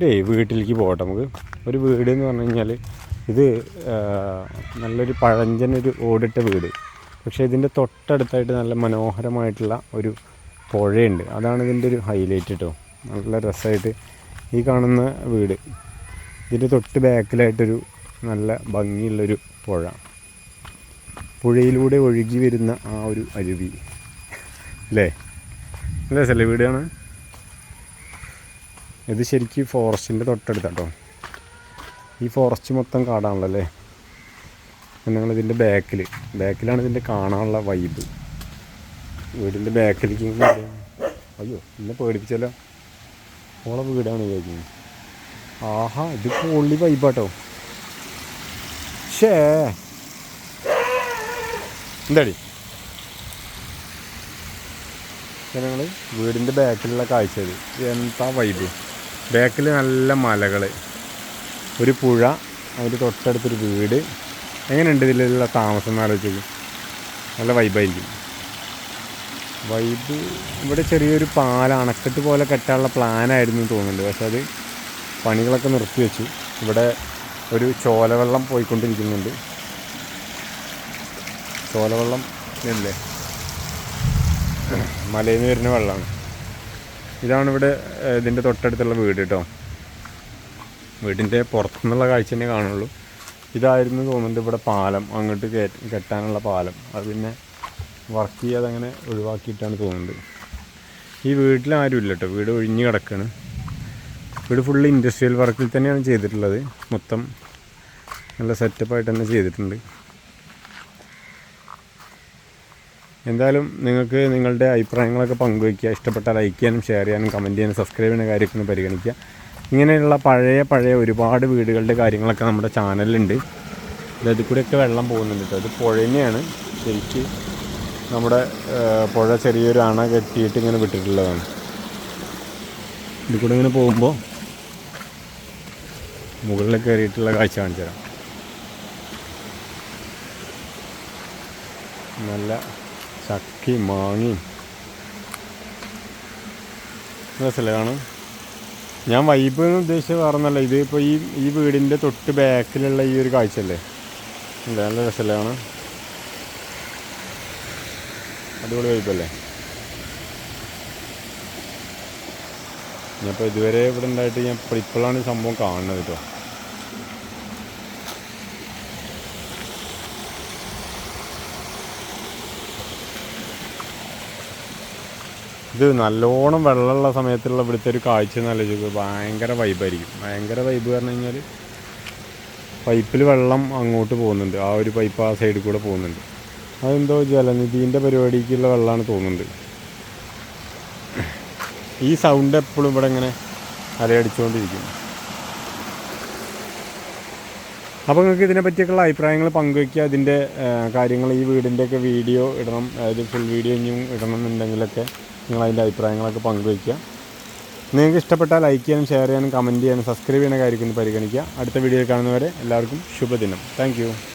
ഒരു വീട്ടിലേക്ക് പോകട്ടെ. നമുക്ക് ഒരു വീട് എന്ന് പറഞ്ഞു കഴിഞ്ഞാൽ ഇത് നല്ലൊരു പഴഞ്ചനൊരു ഓടിട്ട വീട്. പക്ഷേ ഇതിന്റെ തൊട്ടടുത്തായിട്ട് നല്ല മനോഹരമായിട്ടുള്ള ഒരു പുഴയുണ്ട്. അതാണ് ഇതിന്റെ ഒരു ഹൈലൈറ്റ് കേട്ടോ നല്ല രസമായിട്ട് ഈ കാണുന്ന വീട്. ഇതിന്റെ തൊട്ട് ബാക്കിലായിട്ടൊരു നല്ല ഭംഗിയുള്ളൊരു പുഴ. പുഴയിലൂടെ ഒഴുകി വരുന്ന ആ ഒരു അരുവി. അല്ലേ? നല്ല രസമല്ലേ വീടാണ് ഇത് ശരിക്കും ഫോറസ്റ്റിന്റെ തൊട്ടടുത്താട്ടോ. ഈ ഫോറസ്റ്റ് മൊത്തം കാടാണല്ലോ അല്ലേ? ഞങ്ങൾ ഇതിന്റെ ബാക്കിൽ ബാക്കിലാണ് ഇതിന്റെ കാണാനുള്ള വൈബ് വീടിന്റെ ബാക്കിലേക്ക് അയ്യോ എന്നെ പേടിപ്പിച്ചല്ലോ. ഓളെ വീടാണ് ചോദിക്കുന്നത് ആഹാ ഇത് പൊള്ളി വൈബാട്ടോ ഷേ എന്താടി? ഞങ്ങൾ വീടിന്റെ ബാക്കിലുള്ള കാഴ്ച ഇത് എന്താ വൈബ് ബാക്കിൽ നല്ല മലകൾ. ഒരു പുഴ അതിന്റെ തൊട്ടടുത്തൊരു വീട്. എങ്ങനെയുണ്ട് ഇതിലുള്ള താമസം എന്ന് ആലോചിച്ച് നല്ല വൈബായിരിക്കും വൈബ് ഇവിടെ ചെറിയൊരു പാല അണക്കെട്ട് പോലെ കെട്ടാനുള്ള പ്ലാനായിരുന്നു തോന്നുന്നുണ്ട്. പക്ഷെ അത് പണികളൊക്കെ നിർത്തി വെച്ചു. ഇവിടെ ഒരു ചോലവെള്ളം പോയിക്കൊണ്ടിരിക്കുന്നുണ്ട്. ചോലവെള്ളം ഇല്ലേ? മലയിൽ നിന്ന് വരുന്ന വെള്ളമാണ്. ഇതാണ് ഇവിടെ ഇതിന്റെ തൊട്ടടുത്തുള്ള വീട് കേട്ടോ വീടിന്റെ പുറത്തുനിന്നുള്ള കാഴ്ച തന്നെ കാണുള്ളൂ. ഇതായിരുന്നു തോന്നുന്നുണ്ട് ഇവിടെ പാലം അങ്ങോട്ട് കെട്ടാനുള്ള പാലം. അത് പിന്നെ വർക്ക് ചെയ്യാതെ അങ്ങനെ ഒഴിവാക്കിയിട്ടാണ് തോന്നുന്നത്. ഈ വീട്ടിൽ ആരും ഇല്ല കേട്ടോ വീട് ഒഴിഞ്ഞ് കിടക്കുകയാണ് വീട് ഫുള്ള് ഇൻഡസ്ട്രിയൽ വർക്കിൽ തന്നെയാണ് ചെയ്തിട്ടുള്ളത്. മൊത്തം നല്ല സെറ്റപ്പായിട്ട് തന്നെ ചെയ്തിട്ടുണ്ട്. എന്തായാലും നിങ്ങൾക്ക് നിങ്ങളുടെ അഭിപ്രായങ്ങളൊക്കെ പങ്കുവയ്ക്കുക. ഇഷ്ടപ്പെട്ട ലൈക്ക് ചെയ്യാനും ഷെയർ ചെയ്യാനും കമന്റ് ചെയ്യാനും സബ്സ്ക്രൈബ് ചെയ്യുന്ന കാര്യമൊക്കെ പരിഗണിക്കുക. ഇങ്ങനെയുള്ള പഴയ പഴയ ഒരുപാട് വീടുകളുടെ കാര്യങ്ങളൊക്കെ നമ്മുടെ ചാനലിലുണ്ട്. ഇതിൽ കൂടെയൊക്കെ വെള്ളം പോകുന്നുണ്ട് കേട്ടോ. ഇത് പുഴ തന്നെയാണ്. ശരിക്ക് നമ്മുടെ പുഴ ചെറിയൊരു അണ കെട്ടിയിട്ട് ഇങ്ങനെ വിട്ടിട്ടുള്ളതാണ്. ഇതിൽ കൂടെ ഇങ്ങനെ പോകുമ്പോൾ മുകളിൽ കയറിയിട്ടുള്ള കാഴ്ച കാണിച്ചു തരാം നല്ല ചക്കയും മാങ്ങയും രസമല്ലേ ഞാൻ വൈബ് എന്ന് ഉദ്ദേശിച്ചത് പറഞ്ഞല്ലോ ഇത് ഇപ്പോൾ ഈ ഈ വീടിന്റെ തൊട്ട് ബാക്കിലുള്ള ഈ ഒരു കാഴ്ചയല്ലേ? അല്ലേ? നല്ല രസമല്ലേ അടിപൊളി വൈബല്ലേ ഞാനിപ്പോൾ ഇതുവരെ ഇവിടെ ഉണ്ടായിട്ട് ഞാൻ ഇപ്പോഴാണ് സംഭവം കാണുന്നത് കേട്ടോ. ഇത് നല്ലോണം വെള്ളമുള്ള സമയത്തുള്ള ഇവിടുത്തെ ഒരു കാഴ്ച നല്ല ഭയങ്കര വൈബായിരിക്കും ഭയങ്കര വൈബ് പറഞ്ഞു കഴിഞ്ഞാൽ പൈപ്പിൽ വെള്ളം അങ്ങോട്ട് പോകുന്നുണ്ട്. ആ ഒരു പൈപ്പ് ആ സൈഡിൽ കൂടെ പോകുന്നുണ്ട്. അതെന്തോ ജലനിധീന്റെ പരിപാടിക്കുള്ള വെള്ളമാണ് തോന്നുന്നുണ്ട്. ഈ സൗണ്ട് എപ്പോഴും ഇവിടെ ഇങ്ങനെ അലയടിച്ചുകൊണ്ടിരിക്കും അപ്പോൾ നിങ്ങൾക്ക് ഇതിനെ പറ്റിയൊക്കെയുള്ള അഭിപ്രായങ്ങൾ പങ്കുവയ്ക്കുക അതിന്റെ കാര്യങ്ങൾ ഈ വീടിന്റെയൊക്കെ വീഡിയോ ഇടണം. അതായത് ഫുൾ വീഡിയോ ഇനിയും ഇടണം എന്നുണ്ടെങ്കിലൊക്കെ നിങ്ങൾ അതിന്റെ അഭിപ്രായങ്ങളൊക്കെ പങ്കുവയ്ക്കുക. നിങ്ങൾക്ക് ഇഷ്ടപ്പെട്ടാൽ ലൈക്ക് ചെയ്യാനും ഷെയർ ചെയ്യാനും കമന്റ് ചെയ്യാനും സബ്സ്ക്രൈബ് ചെയ്യുന്ന കാര്യമൊക്കെ പരിഗണിക്കുക. അടുത്ത വീഡിയോയിൽ കാണുന്നവരെ എല്ലാവർക്കും ശുഭദിനം. താങ്ക്